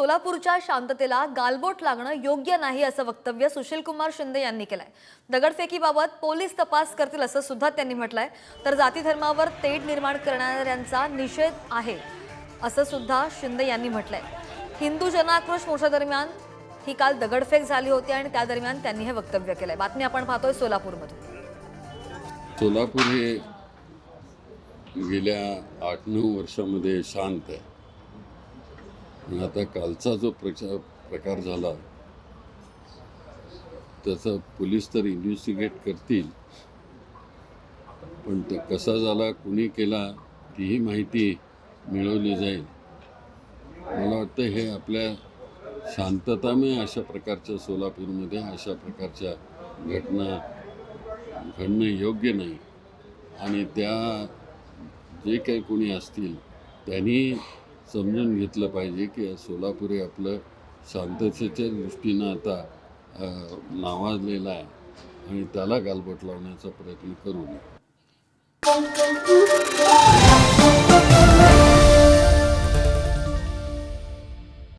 सोलापूरच्या शांततेला गालबोट लागणं योग्य नाही असं वक्तव्य सुशीलकुमार शिंदे यांनी केलंय. दगडफेकीबाबत पोलीस तपास करतील असं सुद्धा त्यांनी म्हटलंय. तर जाती धर्मावर तेढ निर्माण करणाऱ्यांचा निषेध आहे असं सुद्धा शिंदे यांनी म्हटलंय. हिंदू जनाक्रोश मोर्चादरम्यान ही काल दगडफेक झाली होती आणि त्या दरम्यान त्यांनी हे वक्तव्य केलंय. बातमी आपण पाहतोय सोलापूरमधून. सोलापूर हे गेल्या आठ नऊ वर्षामध्ये शांत आहे. पण आता कालचा जो प्रचार प्रकार झाला त्याचं पोलीस तर इन्व्हेस्टिगेट करतील पण तो कसा झाला कुणी केला तीही माहिती मिळवली जाईल. मला वाटतं हे आपल्या शांततामय अशा प्रकारच्या सोलापूरमध्ये अशा प्रकारच्या घटना घडणं योग्य नाही. आणि त्या जे काही कोणी असतील त्यांनी समजून घेतलं पाहिजे की सोलापूर हे आपलं शांततेच्या दृष्टीनं आता नावाजलेला नावाजलेलं आहे आणि त्याला गालबोट लावण्याचा प्रयत्न करू नये.